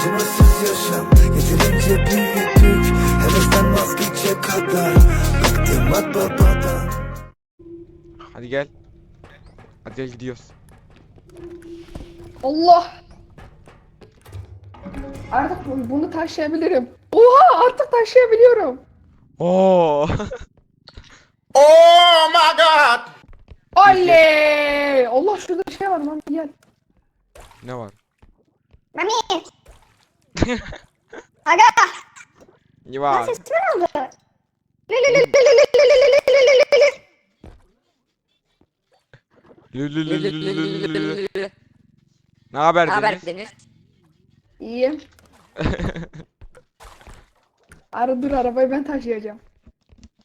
Acımasız yaşam Yeterince büyüdük Hevesten vazgeçecek kadar Bıktım at babadan Hadi gel. Hadi gel gidiyoruz. Allah! Artık bu- bunu taşıyabilirim. Oha artık taşıyabiliyorum. Oo. Oh my god! Oley! Allah şurada bir şey var lan gel. ne var? Mami. Aga. Yuva. Lan sesimi aldı. Ne haber Deniz? Haber Deniz. İyiyim. Ara dur arabayı ben taşıyacağım.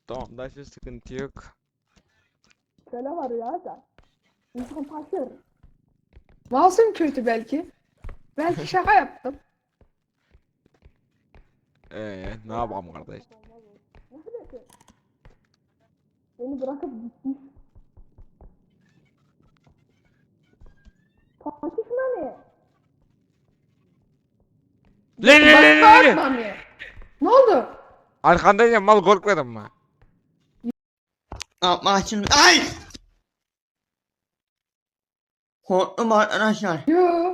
Tamam daha hiçbir sıkıntı yok. Söyle var ya da. İnsan taşır. Masum kötü belki. Belki şaka yaptım. Ee, ne yapalım kardeş? Beni bırakıp gitmiş. Tartışma? Lü lü lü Bak lü lü. bağırma mı? Ne oldu? Arkandayım mal korkmadın mı? Yapma şimdi. Ay! Korktum arkadaşlar. Yo.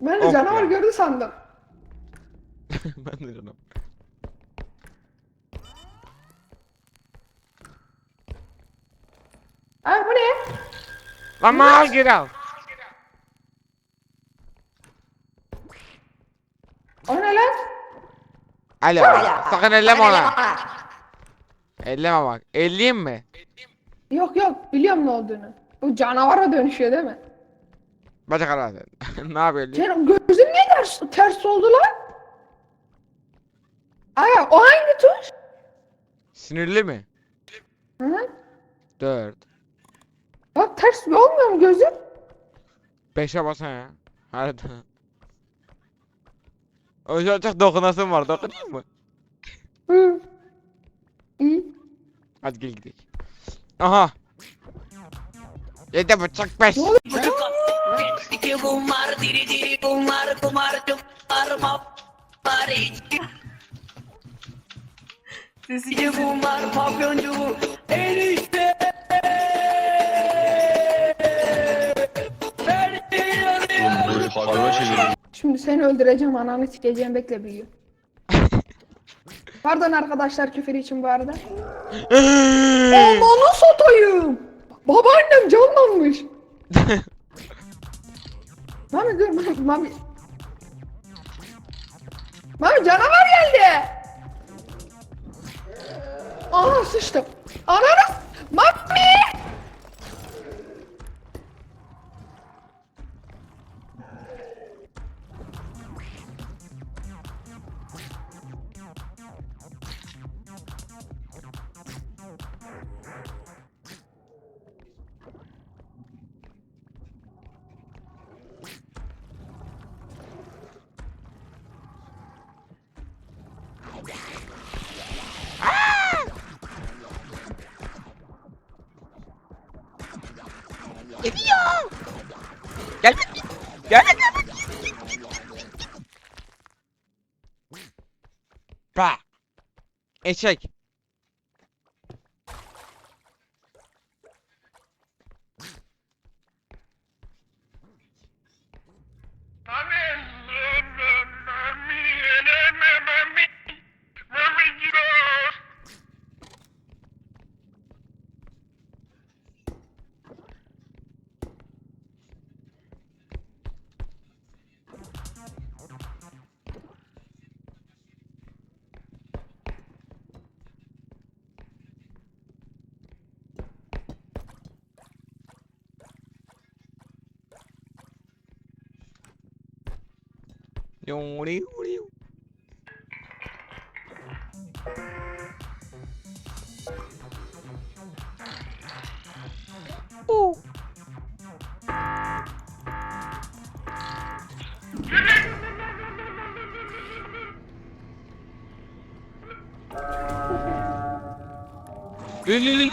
Ben de Of canavar ya. gördü sandım. ben de canım. Ay bu ne? Lan mal geri al. O ne lan? Alo. Sakın elleme ona. Elleme bak. Elleyeyim mi? Yok yok biliyorum ne olduğunu. Bu canavara dönüşüyor değil mi? Bacak ara sen. ne yapıyorsun? Senin gözün niye ters, ters oldu lan? Ay o hangi tuş? Sinirli mi? Hı -hı. Dört. Bak ters olmuyor mu gözün? Beşe basın ya. Hadi. O yüzden çok dokunasım var. Dokunayım mı? Hı. İyi. Hadi gel gidelim. Aha. Yedi buçuk beş. Ne oluyor? İki bunlar diri diri bunlar kumar kumar maflar İki bunlar papyoncu enişte hayvan şeyleri. Şimdi seni öldüreceğim ananı sikeceğim bekle büyüyor. Pardon arkadaşlar küfür için bu arada. Amanı satayım. Babaannem canlanmış. Mami dur. Mami, Mami canavar geldi. Aha sıçtım. Ananı. Mami. ya. Gel git git. Gel gel gel git git git git git. Bra. Eşek.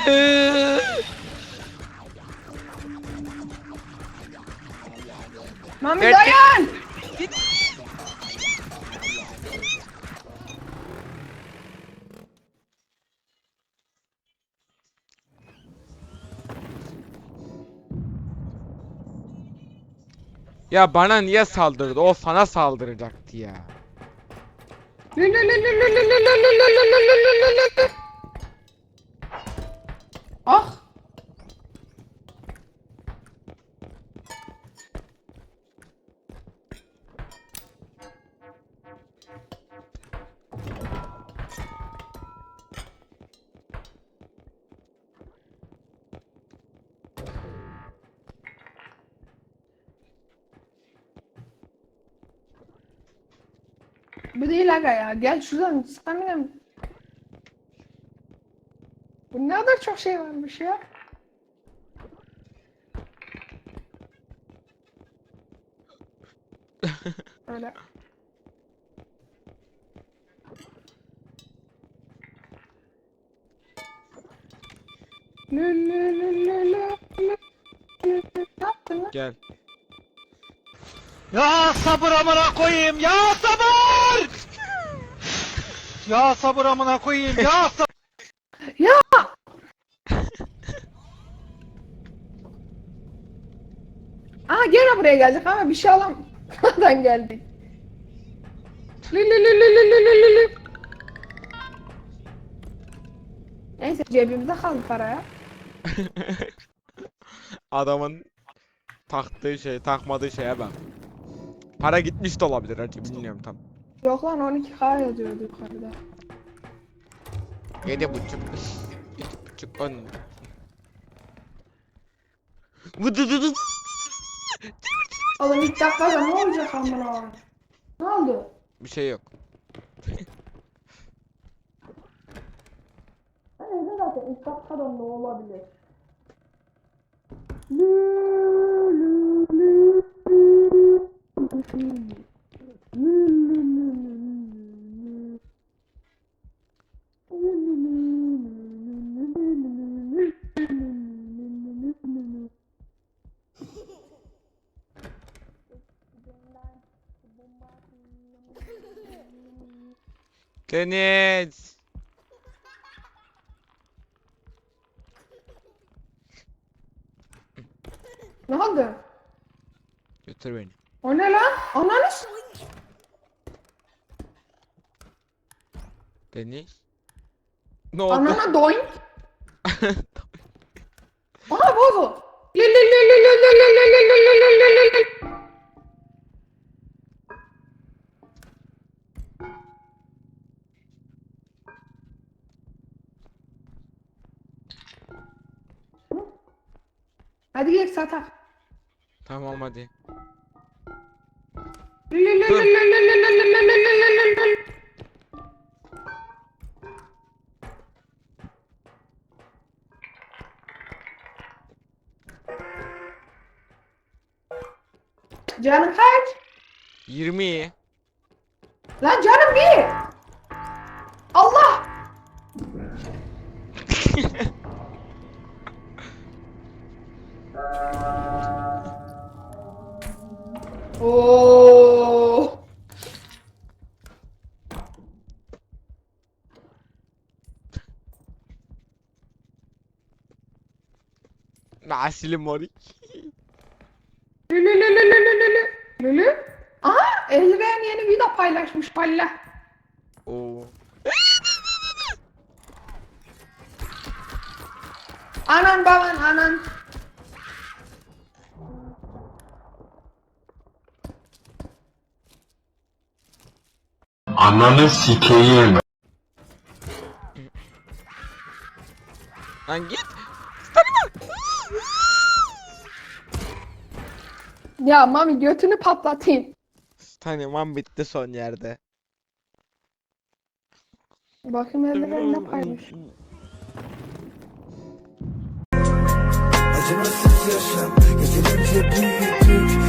Uh. Mami, Dorian! Ya bana niye saldırdı? O sana saldıracaktı ya. Lü Bu değil aga ya. Gel şuradan mı? Bu ne kadar çok şey varmış ya. Öyle. Gel. Ya sabır amına koyayım ya sabır! Ya sabır amına koyayım ya sabır! Ya! Aa gene buraya geldik ama bir şey alamadan geldik. Lü lü lü lü lü lü lü lü lü. Neyse cebimizde kaldı para ya. Adamın taktığı şey, takmadığı şeye bak. Para gitmiş de olabilir hacı bilmiyorum tam. Yok lan 12k yazıyordu yukarıda. Yedi buçuk. Yedi buçuk on. Vıdıdıdı. Oğlum ilk dakikada ne olacak amına? Ne oldu? Bir şey yok. Neyse zaten ilk dakikada ne olabilir? Deniz. Ne oldu? Götür beni. O ne lan? Ananı s- Deney. Ne oldu? Anana doink. Aa bozo. Hadi gidelim satak. Tamam hadi. Dur. Canım kaç? 20. Lan canım bir. Allah. Oo. Nasili morik. Lü lü lü lü lü lü lü lü. Lü lü. Aha Eldiven yeni video paylaşmış valla. Oo. Anan baban anan. Ananı sikeyim. Lan git. Ya mami götünü patlatayım. Tanımam bitti son yerde. Bakayım eldiven ne paylaş. Acımasız yaşam Yeterince büyüdük